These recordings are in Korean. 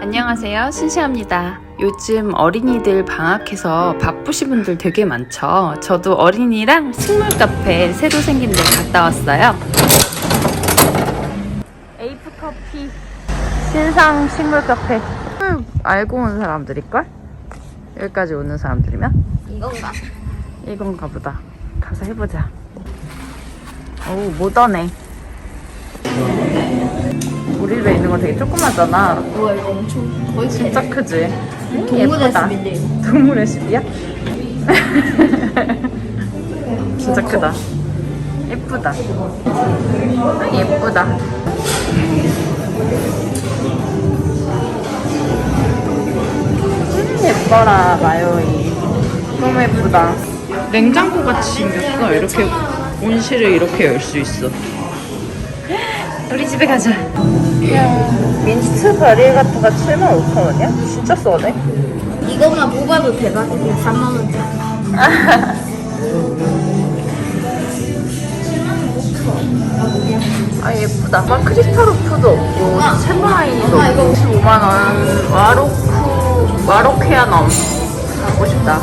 안녕하세요. 신시합니다. 요즘 어린이들 방학해서 바쁘신 분들 되게 많죠. 저도 어린이랑 식물 카페 새로 생긴 데 갔다 왔어요. 에이프 커피 신상 식물 카페. 알고 온 사람들일걸? 여기까지 오는 사람들이면? 이건가? 이건가 보다. 가서 해보자. 오, 모던해. 우리 집에 있는 거 되게 조그마잖아. 우와 이거 엄청 거의 진짜 크지? 동물의 예쁘다. 숲인데 이거. 동물의 숲이야? 진짜 크다. 예쁘다. 아, 예쁘다. 음, 예뻐라, 마요이. 너무 예쁘다. 냉장고 같이 생겼어. 이렇게 온실을 이렇게 열 수 있어. 우리 집에 가자. 민트 바리에 같은 거 75,000원이야? 진짜 싸네. 이것만 뽑아도 대박이야 3만 원짜리 아 예쁘다. 막 크리스탈 오프도 없고 챔버라인도 엄마, 이거- 55만 원. 와로쿠 와로케아 넘 사고 싶다.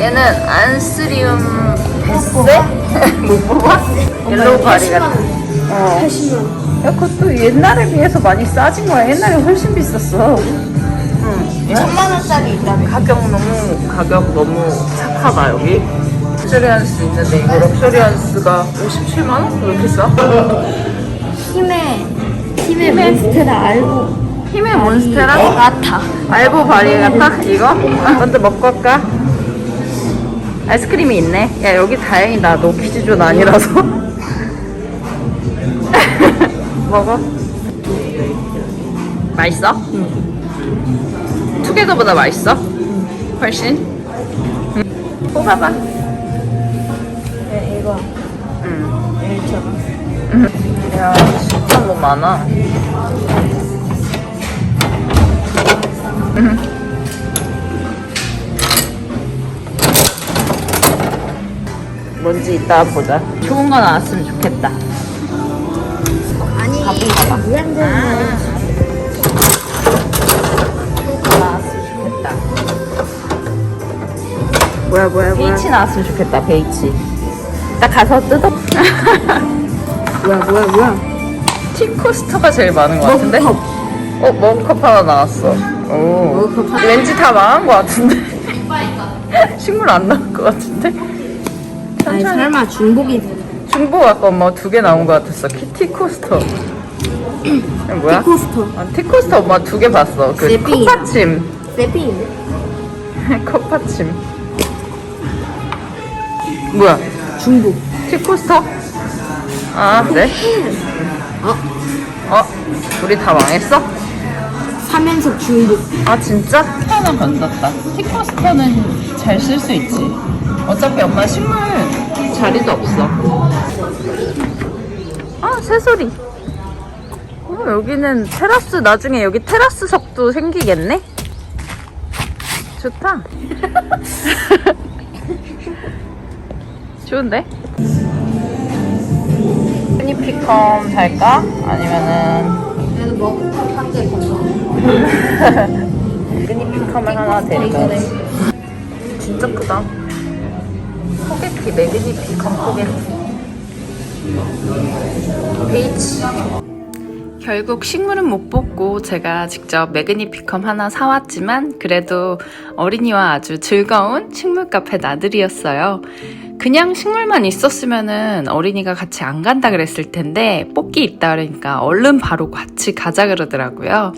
얘는 안스리움 베세? 못 뽑아? 옐로우 바리 같은. 어. 80만 원야 그것도 옛날에 비해서 많이 싸진 거야. 옛날에 훨씬 비쌌어. 응. 야, 천만 원짜리 있다며 가격 너무 가격 너무 착하다 여기. 럭셔리한스 있는데 이거 럭셔리한스가 57만 원? 왜 이렇게 싸? 힘의 힘의 몬스테라 알고 힘의 몬스테라? 같아 알보 바리 같아? 이거? 먼저 먹고 갈까? 아이스크림이 있네. 야 여기 다행이다. 너 퀴즈존 아니라서. 먹어. 맛있어? 응. 투게더보다 맛있어? 훨씬? 응. 뽑아봐. 네, 이거 응. 1천 야 진짜 뭐 많아. 뭔지 이따 보자. 좋은 거 나왔으면 좋겠다. 아니 바쁜 가 봐. 무한대로 좋은 거 나왔으면 좋겠다. 뭐야 뭐야 베이치 나왔으면 좋겠다. 베이치. 딱 가서 뜯어. 뭐야 뭐야 뭐야 티코스터가 제일 많은 것 같은데? 어, 머그컵 하나 나왔어. 오. 왠지 다 망한 것 같은데? 식물 안 나올 것 같은데? 아니 설마 중복이 중복 아까 엄마 두 개 나온 것 같았어. 키티 코스터. 뭐야? 코스터 아, 티코스터 엄마 두 개 봤어. 그 세핑이다. 컵받침. 세핑인데 컵받침. 뭐야? 중복 티코스터? 아, 그래? 어? 어? 우리 다 망했어? 3연속 중복 아 진짜? 하나 건졌다. 티코스터는 잘 쓸 수 있지. 어차피 엄마 식물 자리도 없어. 아 새소리. 어, 여기는 테라스 나중에 여기 테라스석도 생기겠네. 좋다. 좋은데? 스니피컴 살까? 아니면은 그래도 머그컵 한개 건져 매그니피컴을 하나 데리고 진짜 크다. 포개티 매그니피컴 포개티 베이치 결국 식물은 못 뽑고 제가 직접 매그니피컴 하나 사왔지만 그래도 어린이와 아주 즐거운 식물 카페 나들이였어요. 그냥 식물만 있었으면은 어린이가 같이 안 간다 그랬을 텐데 뽑기 있다 그러니까 얼른 바로 같이 가자 그러더라고요.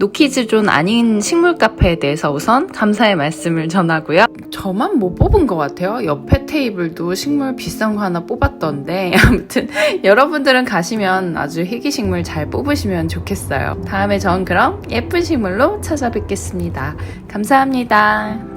노키즈존 아닌 식물 카페에 대해서 우선 감사의 말씀을 전하고요. 저만 못 뽑은 것 같아요. 옆에 테이블도 식물 비싼 거 하나 뽑았던데 아무튼 여러분들은 가시면 아주 희귀 식물 잘 뽑으시면 좋겠어요. 다음에 전 그럼 예쁜 식물로 찾아뵙겠습니다. 감사합니다.